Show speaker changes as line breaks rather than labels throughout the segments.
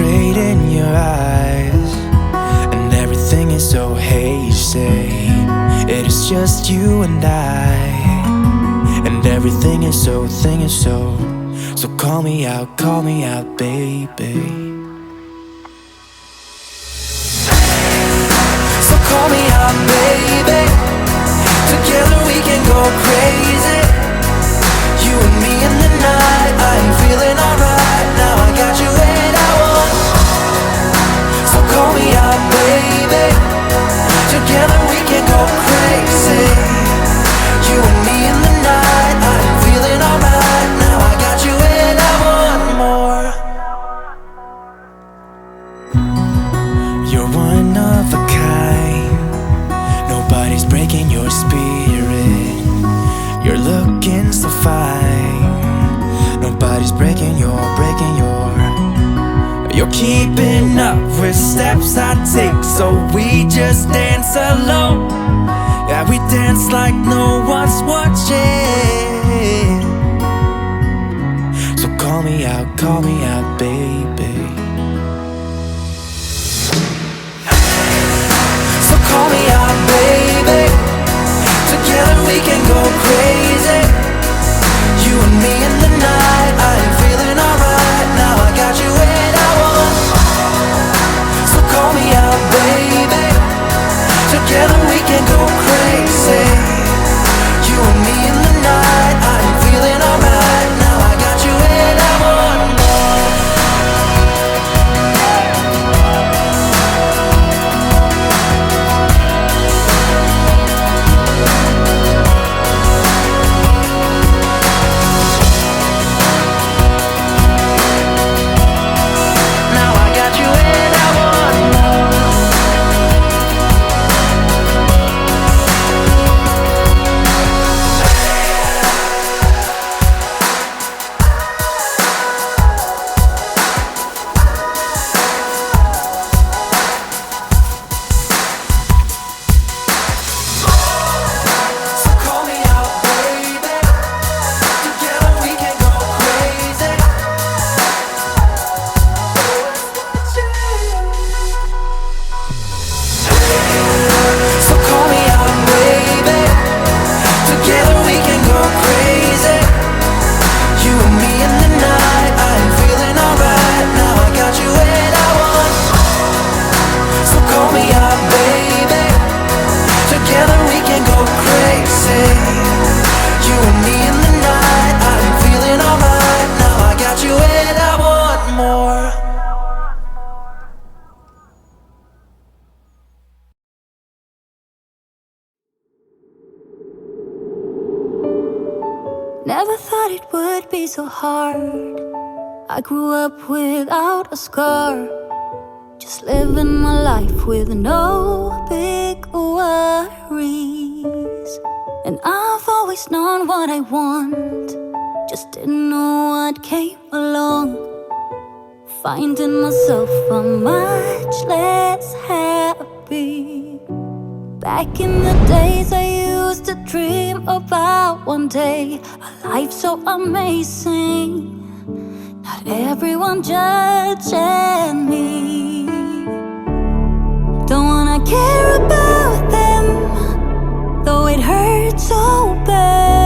straight in your eyes, and everything is so hazy. It is just you and I, and everything is so, thing is so. So call me out, call me out, baby. So we just dance alone. Yeah, we dance like no one's watching. So call me out, call me out, baby. So call me out, baby. Together we can go. so
hard. I grew up without a scar, just living my life with no big worries. And I've always known what I want, just didn't know what came along. Finding myself a much less happy. Back in the days I used used to dream about one day a life so amazing. Not everyone judging me. Don't wanna care about them, though it hurts so bad.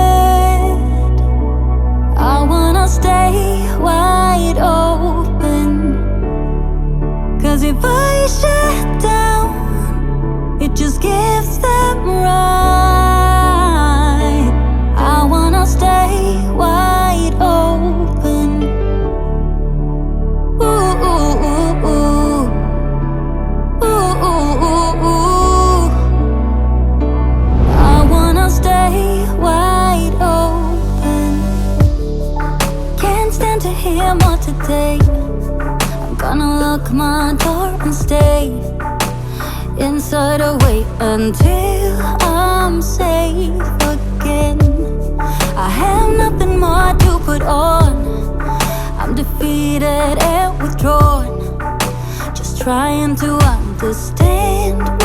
trying to understand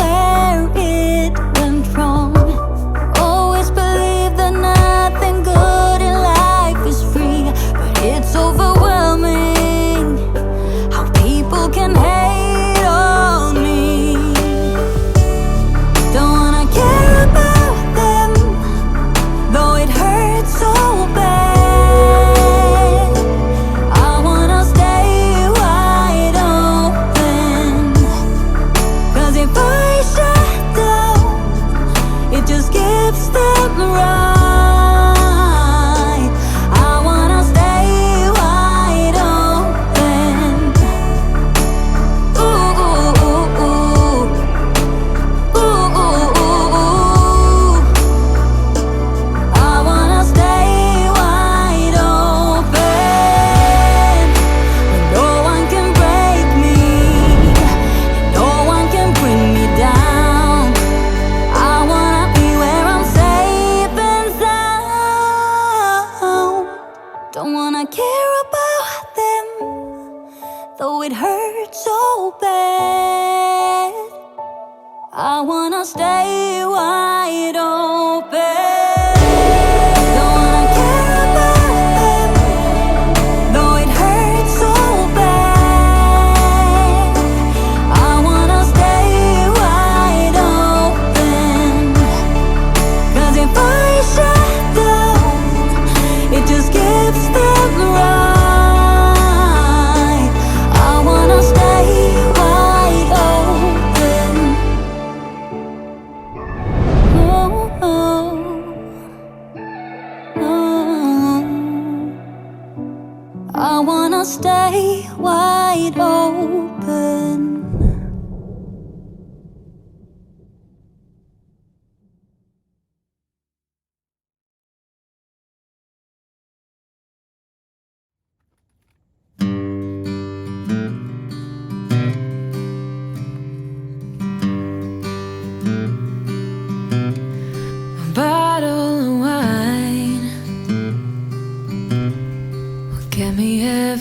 stay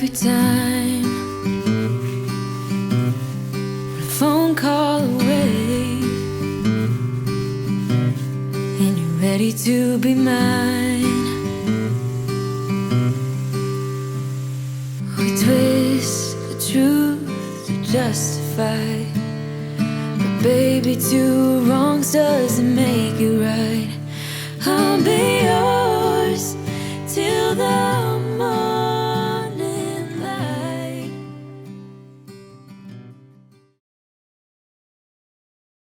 every time. A phone call away and you're ready to be mine. We twist the truth to justify but baby two wrongs doesn't make it right. I'll be yours till the